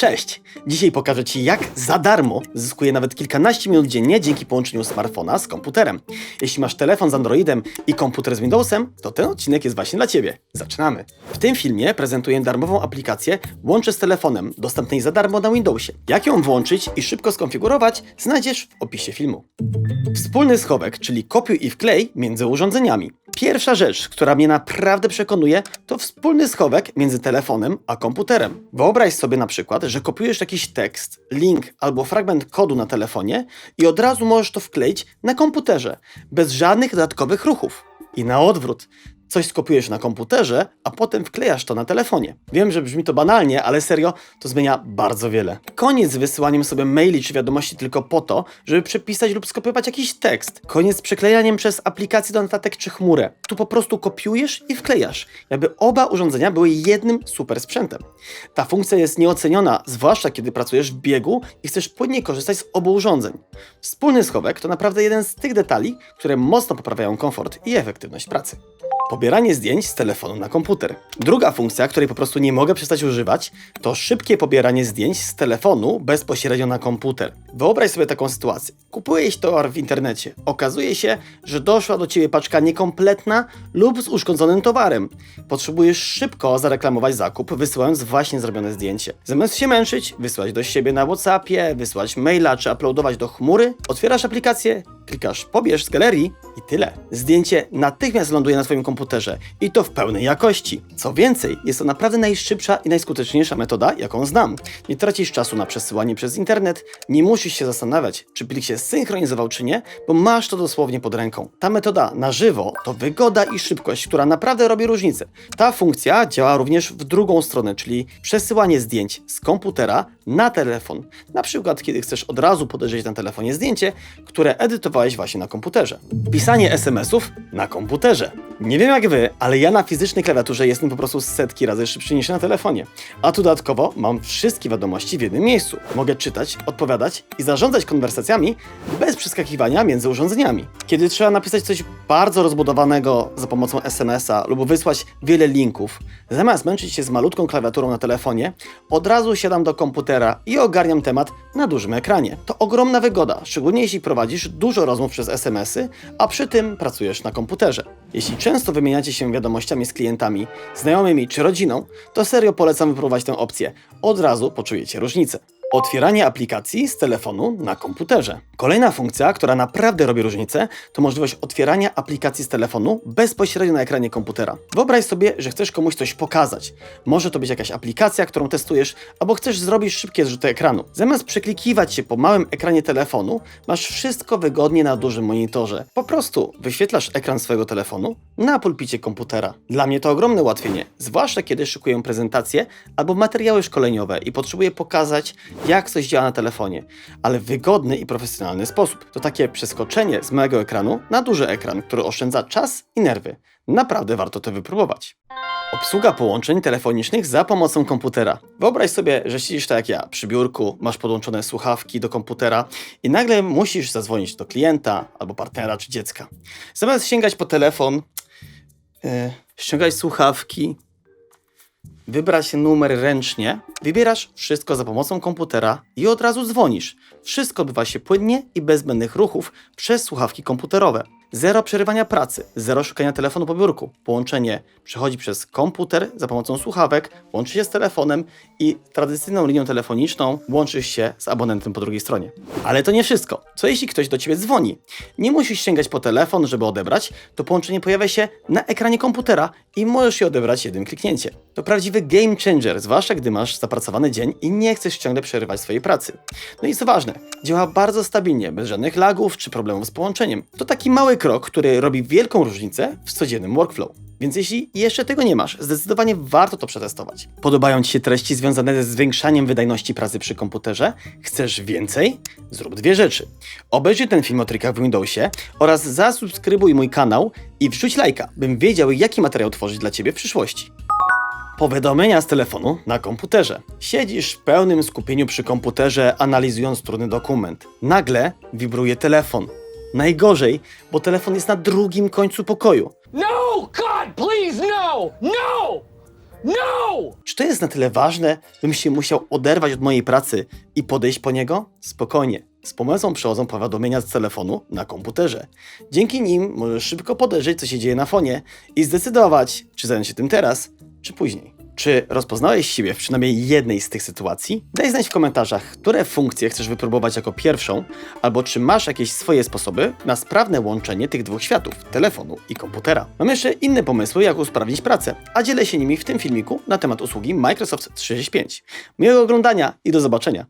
Cześć! Dzisiaj pokażę Ci, jak za darmo zyskuję nawet kilkanaście minut dziennie dzięki połączeniu smartfona z komputerem. Jeśli masz telefon z Androidem i komputer z Windowsem, to ten odcinek jest właśnie dla Ciebie. Zaczynamy! W tym filmie prezentuję darmową aplikację Łączę z telefonem, dostępnej za darmo na Windowsie. Jak ją włączyć i szybko skonfigurować, znajdziesz w opisie filmu. Wspólny schowek, czyli kopiuj i wklej między urządzeniami. Pierwsza rzecz, która mnie naprawdę przekonuje, to wspólny schowek między telefonem a komputerem. Wyobraź sobie na przykład, że kopiujesz jakiś tekst, link albo fragment kodu na telefonie i od razu możesz to wkleić na komputerze, bez żadnych dodatkowych ruchów. I na odwrót. Coś skopiujesz na komputerze, a potem wklejasz to na telefonie. Wiem, że brzmi to banalnie, ale serio, to zmienia bardzo wiele. Koniec z wysyłaniem sobie maili czy wiadomości tylko po to, żeby przepisać lub skopiować jakiś tekst. Koniec z przeklejaniem przez aplikację do notatek czy chmurę. Tu po prostu kopiujesz i wklejasz, jakby oba urządzenia były jednym super sprzętem. Ta funkcja jest nieoceniona, zwłaszcza kiedy pracujesz w biegu i chcesz płynnie korzystać z obu urządzeń. Wspólny schowek to naprawdę jeden z tych detali, które mocno poprawiają komfort i efektywność pracy. Pobieranie zdjęć z telefonu na komputer. Druga funkcja, której po prostu nie mogę przestać używać, to szybkie pobieranie zdjęć z telefonu bezpośrednio na komputer. Wyobraź sobie taką sytuację. Kupujesz towar w internecie. Okazuje się, że doszła do ciebie paczka niekompletna lub z uszkodzonym towarem. Potrzebujesz szybko zareklamować zakup, wysyłając właśnie zrobione zdjęcie. Zamiast się męczyć, wysłać do siebie na WhatsAppie, wysłać maila czy uploadować do chmury, otwierasz aplikację, klikasz pobierz z galerii i tyle. Zdjęcie natychmiast ląduje na Twoim komputerze i to w pełnej jakości. Co więcej, jest to naprawdę najszybsza i najskuteczniejsza metoda, jaką znam. Nie tracisz czasu na przesyłanie przez internet, nie musisz się zastanawiać, czy plik się synchronizował czy nie, bo masz to dosłownie pod ręką. Ta metoda na żywo to wygoda i szybkość, która naprawdę robi różnicę. Ta funkcja działa również w drugą stronę, czyli przesyłanie zdjęć z komputera na telefon. Na przykład, kiedy chcesz od razu podejrzeć na telefonie zdjęcie, które edytowałeś właśnie na komputerze. Pisanie SMS-ów na komputerze. Nie wiem jak wy, ale ja na fizycznej klawiaturze jestem po prostu setki razy szybszy niż na telefonie. A tu dodatkowo mam wszystkie wiadomości w jednym miejscu. Mogę czytać, odpowiadać i zarządzać konwersacjami bez przeskakiwania między urządzeniami. Kiedy trzeba napisać coś bardzo rozbudowanego za pomocą SMS-a lub wysłać wiele linków, zamiast męczyć się z malutką klawiaturą na telefonie, od razu siadam do komputera i ogarniam temat na dużym ekranie. To ogromna wygoda, szczególnie jeśli prowadzisz dużo rozmów przez SMS-y, a przy tym pracujesz na komputerze. Jeśli często wymieniacie się wiadomościami z klientami, znajomymi czy rodziną, to serio polecam wypróbować tę opcję. Od razu poczujecie różnicę. Otwieranie aplikacji z telefonu na komputerze. Kolejna funkcja, która naprawdę robi różnicę, to możliwość otwierania aplikacji z telefonu bezpośrednio na ekranie komputera. Wyobraź sobie, że chcesz komuś coś pokazać. Może to być jakaś aplikacja, którą testujesz, albo chcesz zrobić szybkie zrzuty ekranu. Zamiast przeklikiwać się po małym ekranie telefonu, masz wszystko wygodnie na dużym monitorze. Po prostu wyświetlasz ekran swojego telefonu na pulpicie komputera. Dla mnie to ogromne ułatwienie, zwłaszcza kiedy szykuję prezentacje albo materiały szkoleniowe i potrzebuję pokazać, jak coś działa na telefonie, ale w wygodny i profesjonalny sposób. To takie przeskoczenie z małego ekranu na duży ekran, który oszczędza czas i nerwy. Naprawdę warto to wypróbować. Obsługa połączeń telefonicznych za pomocą komputera. Wyobraź sobie, że siedzisz tak jak ja przy biurku, masz podłączone słuchawki do komputera i nagle musisz zadzwonić do klienta albo partnera czy dziecka. Zamiast sięgać po telefon, yy, ściągać słuchawki, wybrać numer ręcznie, wybierasz wszystko za pomocą komputera i od razu dzwonisz. Wszystko odbywa się płynnie i bez zbędnych ruchów przez słuchawki komputerowe. Zero przerywania pracy, zero szukania telefonu po biurku. Połączenie przechodzi przez komputer za pomocą słuchawek, łączy się z telefonem i tradycyjną linią telefoniczną łączysz się z abonentem po drugiej stronie. Ale to nie wszystko. Co jeśli ktoś do ciebie dzwoni? Nie musisz sięgać po telefon, żeby odebrać, to połączenie pojawia się na ekranie komputera i możesz je odebrać jednym kliknięciem. To prawdziwy game changer, zwłaszcza gdy masz zapracowany dzień i nie chcesz ciągle przerywać swojej pracy. No i co ważne, działa bardzo stabilnie, bez żadnych lagów czy problemów z połączeniem. To taki mały krok, który robi wielką różnicę w codziennym workflow. Więc jeśli jeszcze tego nie masz, zdecydowanie warto to przetestować. Podobają Ci się treści związane ze zwiększaniem wydajności pracy przy komputerze? Chcesz więcej? Zrób dwie rzeczy. Obejrzyj ten film o trikach w Windowsie oraz zasubskrybuj mój kanał i wrzuć lajka, bym wiedział, jaki materiał tworzyć dla Ciebie w przyszłości. Powiadomienia z telefonu na komputerze. Siedzisz w pełnym skupieniu przy komputerze, analizując trudny dokument. Nagle wibruje telefon. Najgorzej, bo telefon jest na drugim końcu pokoju. No! God, please, no! No! No! Czy to jest na tyle ważne, bym się musiał oderwać od mojej pracy i podejść po niego? Spokojnie. Z pomocą przychodzą powiadomienia z telefonu na komputerze. Dzięki nim możesz szybko podejrzeć, co się dzieje na fonie i zdecydować, czy zająć się tym teraz, czy później. Czy rozpoznałeś siebie w przynajmniej jednej z tych sytuacji? Daj znać w komentarzach, które funkcje chcesz wypróbować jako pierwszą, albo czy masz jakieś swoje sposoby na sprawne łączenie tych dwóch światów telefonu i komputera. Mam jeszcze inne pomysły, jak usprawnić pracę, a dzielę się nimi w tym filmiku na temat usługi Microsoft 365. Miłego oglądania i do zobaczenia.